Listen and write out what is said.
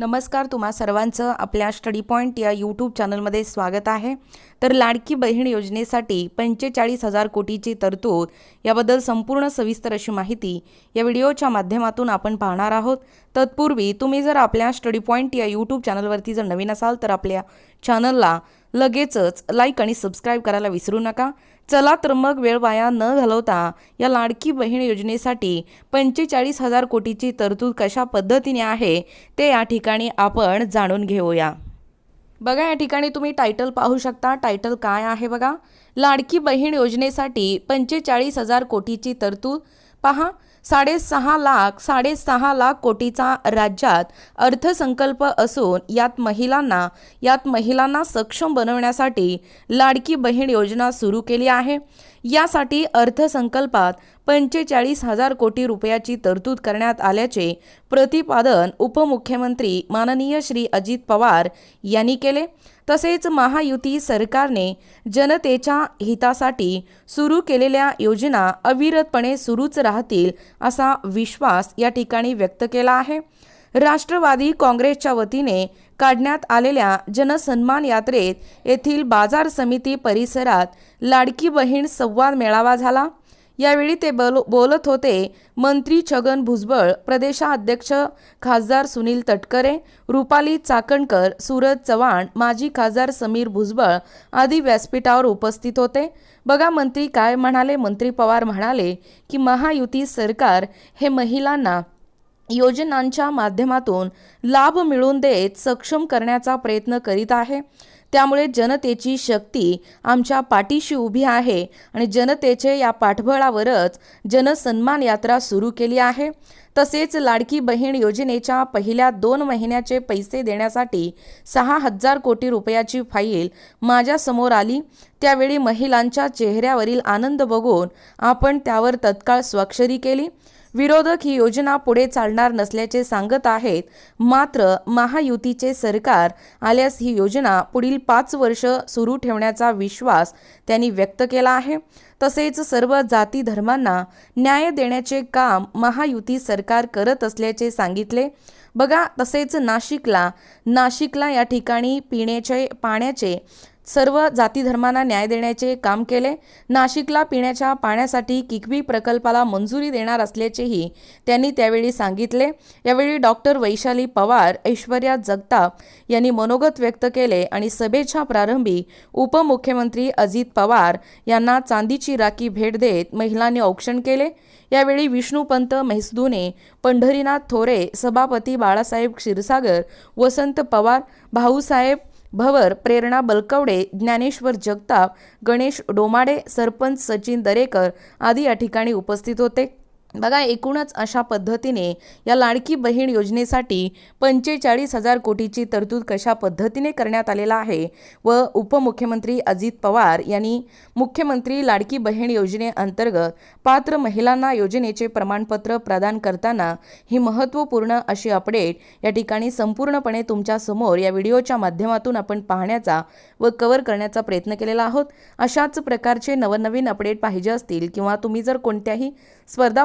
नमस्कार तुम्हा सर्वांचं आपल्या स्टडी पॉईंट या यूट्यूब चॅनलमध्ये स्वागत आहे. तर लाडकी बहीण योजनेसाठी पंचेचाळीस हजार कोटीची तरतूद याबद्दल संपूर्ण सविस्तर अशी माहिती या व्हिडिओच्या माध्यमातून आपण पाहणार आहोत. तत्पूर्वी तुम्ही जर आपल्या स्टडी पॉईंट या यूट्यूब चॅनलवरती जर नवीन असाल तर आपल्या चॅनलला लगेचच लाईक आणि सबस्क्राईब करायला विसरू नका. चला तर मग वेळ वाया न घालवता या लाडकी बहीण योजनेसाठी पंचेचाळीस हजार कोटीची तरतूद कशा पद्धतीने आहे ते या ठिकाणी आपण जाणून घेऊया. बघा या ठिकाणी तुम्ही टायटल पाहू शकता. टायटल काय आहे बघा? लाडकी बहीण योजनेसाठी पंचेचाळीस हजार कोटीची तरतूद. पहा साडेसहा लाख साडेसहा लाख कोटीचा राज्यात अर्थसंकल्प असून यात महिलांना यात महिलांना सक्षम बनवण्यासाठी लाडकी बहीण योजना सुरू केली आहे. यासाठी अर्थसंकल्पात पंचेचाळीस हजार कोटी रुपयाची तरतूद करण्यात आल्याचे प्रतिपादन उपमुख्यमंत्री माननीय श्री अजित पवार यांनी केले. तसेच महायुती सरकारने जनतेच्या हितासाठी सुरू केलेल्या योजना अविरतपणे सुरूच राहतील असा विश्वास या ठिकाणी व्यक्त केला आहे. राष्ट्रवादी काँग्रेसच्या वतीने काढण्यात आलेल्या जनसन्मान यात्रेत येथील बाजार समिती परिसरात लाडकी बहीण संवाद मेळावा झाला. यावेळी ते बोल बोलत होते. मंत्री छगन भुजबळ प्रदेशाध्यक्ष खासदार सुनील तटकरे रुपाली चाकणकर सूरज चव्हाण माजी खासदार समीर भुजबळ आदी व्यासपीठावर उपस्थित होते. बघा मंत्री काय म्हणाले. मंत्री पवार म्हणाले की महायुती सरकार हे महिलांना योजनांच्या माध्यमातून लाभ मिळवून देत सक्षम करण्याचा प्रयत्न करीत आहे. त्यामुळे जनतेची शक्ती आमच्या पाठीशी उभी आहे आणि जनतेचे या पाठबळावरच जनसन्मान यात्रा सुरू केली आहे. तसेच लाडकी बहीण योजनेच्या पहिल्या दोन महिन्याचे पैसे देण्यासाठी सहा हजार कोटी रुपयाची फाईल माझ्यासमोर आली. त्यावेळी महिलांच्या चेहऱ्यावरील आनंद बघून आपण त्यावर तत्काळ स्वाक्षरी केली. विरोधक ही योजना पुढे चालणार नसल्याचे सांगत आहेत. मात्र महायुतीचे सरकार आल्यास ही योजना पुढील पाच वर्ष सुरू ठेवण्याचा विश्वास त्यांनी व्यक्त केला आहे. तसेच सर्व जाती धर्मांना न्याय देण्याचे काम महायुती सरकार करत असल्याचे सांगितले. बघा तसेच नाशिकला नाशिकला या ठिकाणी पिण्याचे पाण्याचे सर्व जाती धर्मांना न्याय देण्याचे काम केले. नाशिकला पिण्याच्या पाण्यासाठी किकवी प्रकल्पाला मंजुरी देणार असल्याचेही त्यांनी त्यावेळी सांगितले. यावेळी डॉक्टर वैशाली पवार ऐश्वर्या जगताप यांनी मनोगत व्यक्त केले आणि सभेच्या प्रारंभी उपमुख्यमंत्री अजित पवार यांना चांदीची राखी भेट देत महिलांनी औक्षण केले. यावेळी विष्णुपंत म्हैसदुने पंढरीनाथ थोरे सभापती बाळासाहेब क्षीरसागर वसंत पवार भाऊसाहेब भवर प्रेरणा बलकवडे ज्ञानेश्वर जगताप गणेश डोमाडे सरपंच सचिन दरेकर आदी या ठिकाणी उपस्थित होते. बघा एकूणच अशा पद्धतीने या लाडकी बहीण योजनेसाठी पंचेचाळीस हजार कोटीची तरतूद कशा पद्धतीने करण्यात आलेला आहे व उपमुख्यमंत्री अजित पवार यांनी मुख्यमंत्री लाडकी बहीण योजनेअंतर्गत पात्र महिलांना योजनेचे प्रमाणपत्र प्रदान करताना ही महत्त्वपूर्ण अशी अपडेट या ठिकाणी संपूर्णपणे तुमच्यासमोर या व्हिडिओच्या माध्यमातून आपण पाहण्याचा व कव्हर करण्याचा प्रयत्न केलेला आहोत. अशाच प्रकारचे नवनवीन अपडेट पाहिजे असतील किंवा तुम्ही जर कोणत्याही स्पर्धा